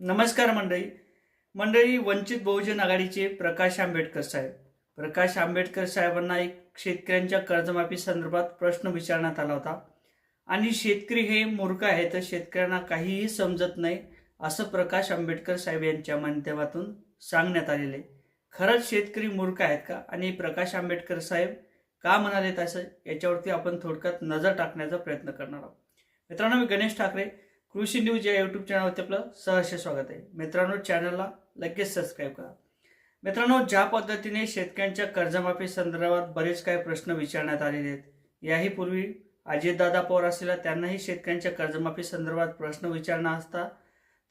नमस्कार मंडळी. मंडळी वंचित बहुजन आघाडीचे प्रकाश आंबेडकर साहेब. प्रकाश आंबेडकर साहेबांना एक शेतकऱ्यांच्या कर्जमाफी संदर्भात प्रश्न विचारण्यात आला होता. आणि शेतकरी हे मूर्ख आहेत तर शेतकऱ्यांना काहीही समजत नाही असं प्रकाश आंबेडकर साहेब यांच्या माध्यमातून सांगण्यात आलेलं. आहे खरंच शेतकरी मूर्ख आहेत का? आणि प्रकाश आंबेडकर साहेब का म्हणाले तसं याच्यावरती आपण थोडक्यात नजर टाकण्याचा प्रयत्न करणार आहोत. मित्रांनो मी गणेश ठाकरे कृषी न्यूज या यूट्यूब चॅनलवरती आपलं सहर्ष स्वागत आहे. मित्रांनो चॅनलला लगेच सबस्क्राईब करा. मित्रांनो ज्या पद्धतीने शेतकऱ्यांच्या कर्जमाफी संदर्भात बरेच काही प्रश्न विचारण्यात आलेले आहेत याही पूर्वी अजितदादा पवार असलेल्या त्यांनाही शेतकऱ्यांच्या कर्जमाफी संदर्भात प्रश्न विचारणा असता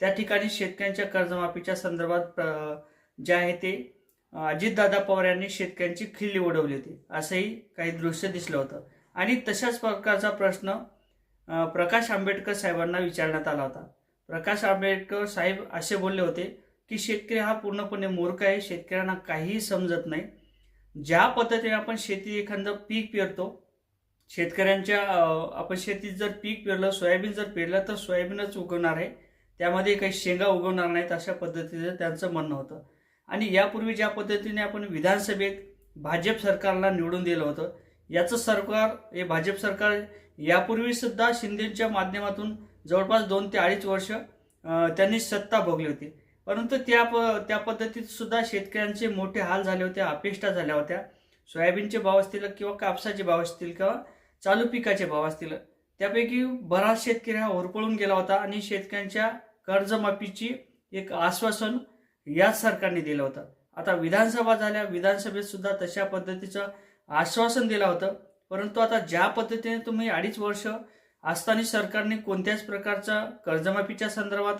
त्या ठिकाणी शेतकऱ्यांच्या कर्जमाफीच्या संदर्भात जे आहे ते अजितदादा पवार यांनी शेतकऱ्यांची खिल्ली उडवली होती असंही काही दृश्य दिसलं होतं. आणि तशाच प्रकारचा प्रश्न प्रकाश आंबेडकर साहेबांना विचारण्यात आला होता. प्रकाश आंबेडकर साहेब असे बोलले होते की शेतकरी हा पूर्णपणे मूर्ख आहे शेतकऱ्यांना काहीही समजत नाही. ज्या पद्धतीने आपण शेती एखादं पीक पेरतो शेतकऱ्यांच्या आपण शेतीत जर पीक पेरलं सोयाबीन जर पेरलं तर सोयाबीनच उगवणार आहे. त्यामध्ये काही शेंगा उगवणार नाहीत अशा पद्धतीचं त्यांचं म्हणणं होतं. आणि यापूर्वी ज्या पद्धतीने आपण विधानसभेत भाजप सरकारला निवडून दिलं होतं याचं सरकार हे भाजप सरकार यापूर्वी सुद्धा शिंदेच्या माध्यमातून जवळपास दोन ते अडीच वर्ष त्यांनी सत्ता भोगली होती. परंतु त्या प त्या पद्धतीत सुद्धा शेतकऱ्यांचे मोठे हाल झाले होते अपेष्टा झाल्या होत्या. सोयाबीनचे भाव असतील किंवा कापसाचे भाव असतील किंवा चालू पिकाचे भाव असतील त्यापैकी बराच शेतकरी हा होरपळून गेला होता आणि शेतकऱ्यांच्या कर्जमाफीची एक आश्वासन याच सरकारने दिलं होतं. आता विधानसभा झाल्या विधानसभेत सुद्धा तशा पद्धतीचं आश्वासन दिलं होतं. परंतु आता ज्या पद्धतीने तुम्ही अडीच वर्ष असताना सरकारने कोणत्याच प्रकारचा कर्जमाफीच्या संदर्भात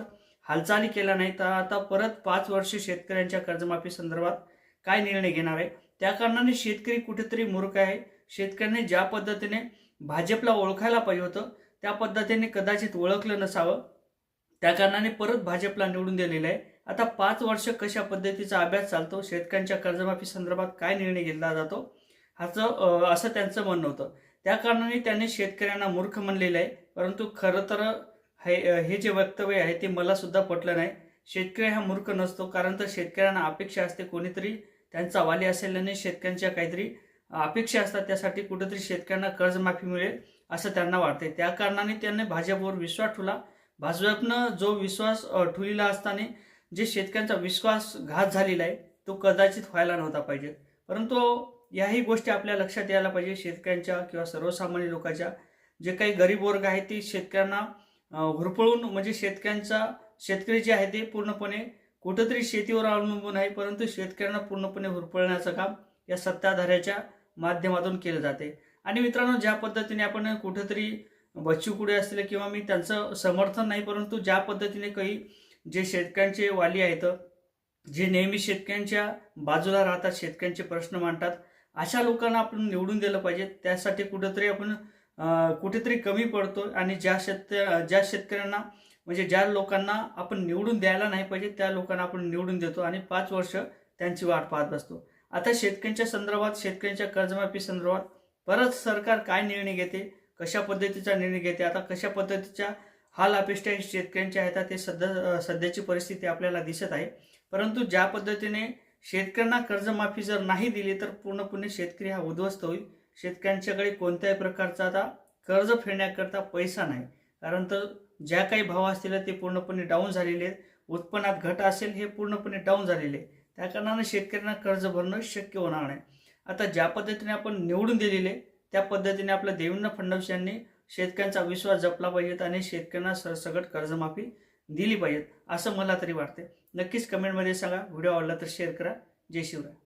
हालचाली केल्या नाही तर आता परत पाच वर्ष शेतकऱ्यांच्या कर्जमाफी संदर्भात काय निर्णय घेणार आहे? त्या कारणाने शेतकरी कुठेतरी मूर्ख आहे. शेतकऱ्यांनी ज्या पद्धतीने भाजपला ओळखायला पाहिजे होतं त्या पद्धतीने कदाचित ओळखलं नसावं. त्या कारणाने परत भाजपला निवडून दिलेलं आहे. आता पाच वर्ष कशा पद्धतीचा अभ्यास चालतो? शेतकऱ्यांच्या कर्जमाफी संदर्भात काय निर्णय घेतला जातो? असं असं त्यांचं म्हणणं होतं. त्या कारणाने त्यांनी शेतकऱ्यांना मूर्ख म्हणलेलं आहे. परंतु खरं तर हे हे जे वक्तव्य आहे ते मला सुद्धा पटलं नाही. शेतकरी हा मूर्ख नसतो कारण तर शेतकऱ्यांना अपेक्षा असते कोणीतरी त्यांचा वाली असेल आणि शेतकऱ्यांच्या काहीतरी अपेक्षा असतात त्यासाठी कुठेतरी शेतकऱ्यांना कर्जमाफी मिळेल असं त्यांना वाटते त्या कारणाने त्यांनी भाजपवर विश्वास ठेवला. भाजपनं जो विश्वास अ, ठेवलेला असताना जे शेतकऱ्यांचा विश्वासघात झालेला आहे तो कदाचित व्हायला नव्हता पाहिजे. परंतु याही गोष्टी आपल्या लक्षात यायला पाहिजे शेतकऱ्यांच्या किंवा सर्वसामान्य लोकांच्या. जे काही गरीब वर्ग आहे ते शेतकऱ्यांना हुरपळून म्हणजे शेतकऱ्यांचा शेतकरी जे आहे ते पूर्णपणे कुठंतरी शेतीवर अवलंबून आहे परंतु शेतकऱ्यांना पूर्णपणे हुरपळण्याचं काम या सत्ताधाऱ्याच्या माध्यमातून केलं जाते. आणि मित्रांनो ज्या पद्धतीने आपण कुठंतरी बच्चू कुडे असतील किंवा मी त्यांचं समर्थन नाही परंतु ज्या पद्धतीने काही जे शेतकऱ्यांचे वाली आहेत जे नेहमी शेतकऱ्यांच्या बाजूला राहतात शेतकऱ्यांचे प्रश्न मांडतात अशा लोकांना आपण निवडून दिलं पाहिजे. त्यासाठी कुठंतरी आपण कुठेतरी कमी पडतो आणि ज्या शेत ज्या शेतकऱ्यांना म्हणजे ज्या लोकांना आपण निवडून द्यायला नाही पाहिजे त्या लोकांना आपण निवडून देतो आणि पाच वर्ष त्यांची वाट पाहत बसतो. आता शेतकऱ्यांच्या संदर्भात शेतकऱ्यांच्या कर्जमाफी संदर्भात परत सरकार काय निर्णय घेते कशा पद्धतीचा निर्णय घेते आता कशा पद्धतीच्या हाल अपेक्षा शेतकऱ्यांच्या आहेत ते सध्या सध्याची परिस्थिती आपल्याला दिसत आहे. परंतु ज्या पद्धतीने शेतकऱ्यांना कर्जमाफी जर नाही दिली तर पूर्णपणे शेतकरी हा उद्ध्वस्त होईल. शेतकऱ्यांच्याकडे कोणत्याही प्रकारचा आता कर्ज फेडण्याकरता पैसा नाही. कारण तर ज्या काही भाव असतील ते पूर्णपणे डाऊन झालेले आहेत. उत्पन्नात घट असेल हे पूर्णपणे डाऊन झालेले आहे त्या कारणाने शेतकऱ्यांना कर्ज भरणं शक्य होणार नाही. आता ज्या पद्धतीने आपण निवडून दिलेले त्या पद्धतीने आपल्या देवेंद्र फडणवीस यांनी शेतकऱ्यांचा विश्वास जपला पाहिजेत आणि शेतकऱ्यांना सरसकट कर्जमाफी दिली पाहिजेत असं मला तरी वाटते नक्कीच कमेंटमध्ये सांगा. व्हिडिओ आवडला तर शेअर करा. जय शिवराय.